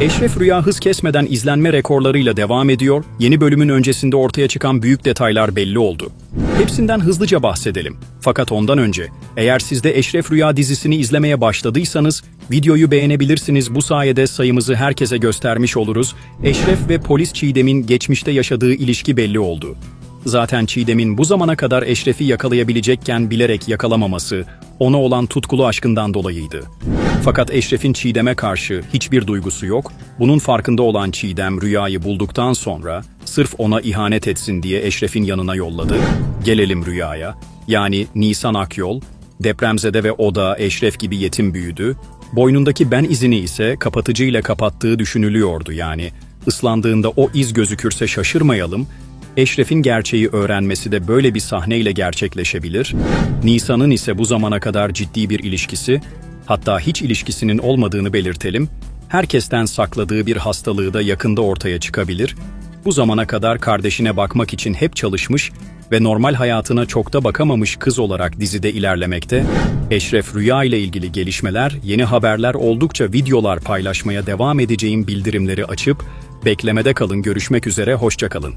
Eşref Rüya hız kesmeden izlenme rekorlarıyla devam ediyor, yeni bölümün öncesinde ortaya çıkan büyük detaylar belli oldu. Hepsinden hızlıca bahsedelim. Fakat ondan önce, eğer siz de Eşref Rüya dizisini izlemeye başladıysanız, videoyu beğenebilirsiniz. Bu sayede sayımızı herkese göstermiş oluruz. Eşref ve polis Çiğdem'in geçmişte yaşadığı ilişki belli oldu. Zaten Çiğdem'in bu zamana kadar Eşref'i yakalayabilecekken bilerek yakalamaması, ona olan tutkulu aşkından dolayıydı. Fakat Eşref'in Çiğdem'e karşı hiçbir duygusu yok. Bunun farkında olan Çiğdem Rüya'yı bulduktan sonra sırf ona ihanet etsin diye Eşref'in yanına yolladı. Gelelim Rüya'ya. Yani Nisan Akyol, depremzede ve o da Eşref gibi yetim büyüdü. Boynundaki ben izini ise kapatıcıyla kapattığı düşünülüyordu yani. Islandığında o iz gözükürse şaşırmayalım. Eşref'in gerçeği öğrenmesi de böyle bir sahneyle gerçekleşebilir. Nisan'ın ise bu zamana kadar ciddi bir ilişkisi, hatta hiç ilişkisinin olmadığını belirtelim, herkesten sakladığı bir hastalığı da yakında ortaya çıkabilir. Bu zamana kadar kardeşine bakmak için hep çalışmış ve normal hayatına çok da bakamamış kız olarak dizide ilerlemekte. Eşref Rüya ile ilgili gelişmeler, yeni haberler oldukça videolar paylaşmaya devam edeceğim bildirimleri açıp beklemede kalın görüşmek üzere hoşçakalın.